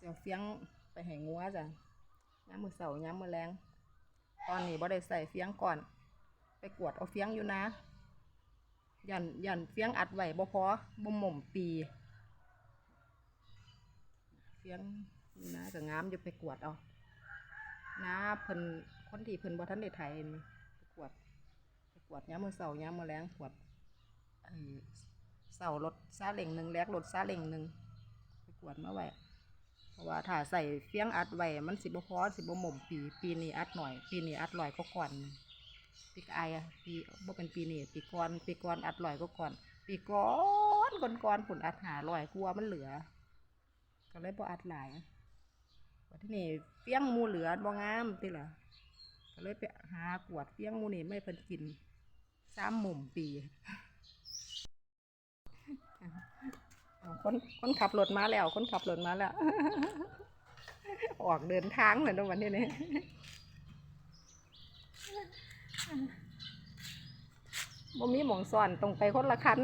เสียวเฟียงไปให้งัวจ้ะย้ำมือเสาย้ำมือแรงตอนนี้บ่ได้ใส่เฟียงก่อน ไปกวดเอาเฟียงอยู่นะ ยันยันเฟียงอัดไว้บ่พอบ่หม่มปีเฟียงนี่นะก็งามอยู่ไปกวดเอานะเพิ่นคนที่เพิ่นบ่ทันได้ไถนี่ไปกวดไปกวดย้ำมือเสาย้ำมือแรงกวดเสารถซาเล้งหนึ่งแลกรถซาเล้งหนึ่งไปกวดมาไว้ ราะว่าถ้าใส่เฟียงอัดไว้มันสิบพอสิบหม่มปี ปีนี้อัดหน่อย ปีนี้อัดลอยก็ก่อนปีกอายอะปีบ่เป็นปีนี้ปีก่อนปีก่อนอัดลอยก็ก่อน ปีก่อนก่อนก่อนผลอัดหาลอยกลัวมันเหลือ ก็เลยบ่อัดหลายว่าที่นี่เฟียงมูเหลือบ่งามติล่ะก็เลยไปหากวดเฟียงมูนี่ไม่เพิ่นกินซ้ำหม่มปี เอา คนคนขับรถมาแล้ว คนขับรถมาแล้ว ออกเดินทางเลยนะวันนี้เนี่ยบ่มีหมองซ่อนตรงไปคนละคัน